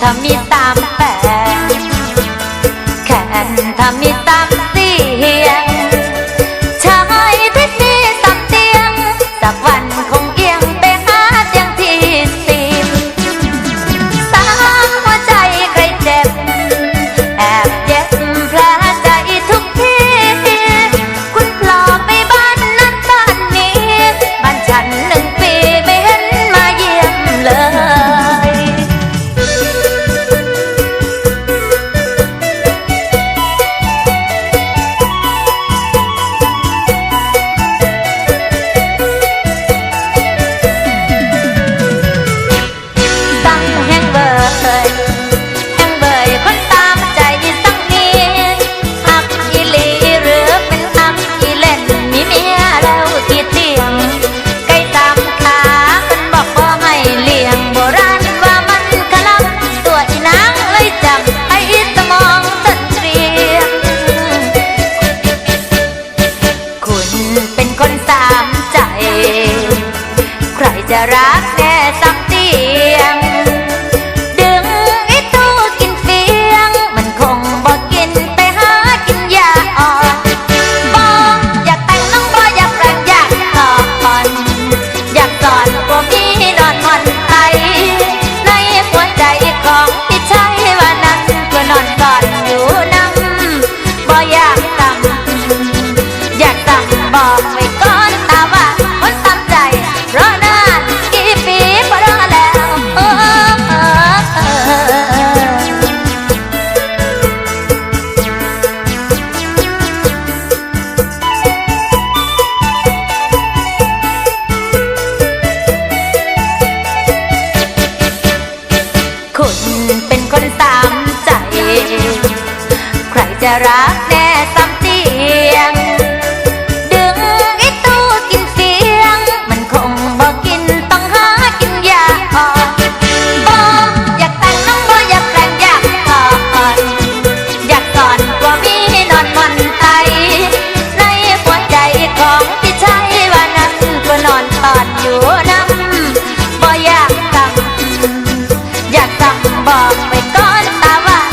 ถ้ามีตามแปดแขนถ้ามีตาม จะรักแค่สักเตียง ดึงไอ้ตู้กินเฟียง มันคงบอกกินไปหากินยาออบอกอยากแต่งน้องบอยอยากแปลงอยากตอกออน อยากกอดกลัวพี่นอนนอน me contaba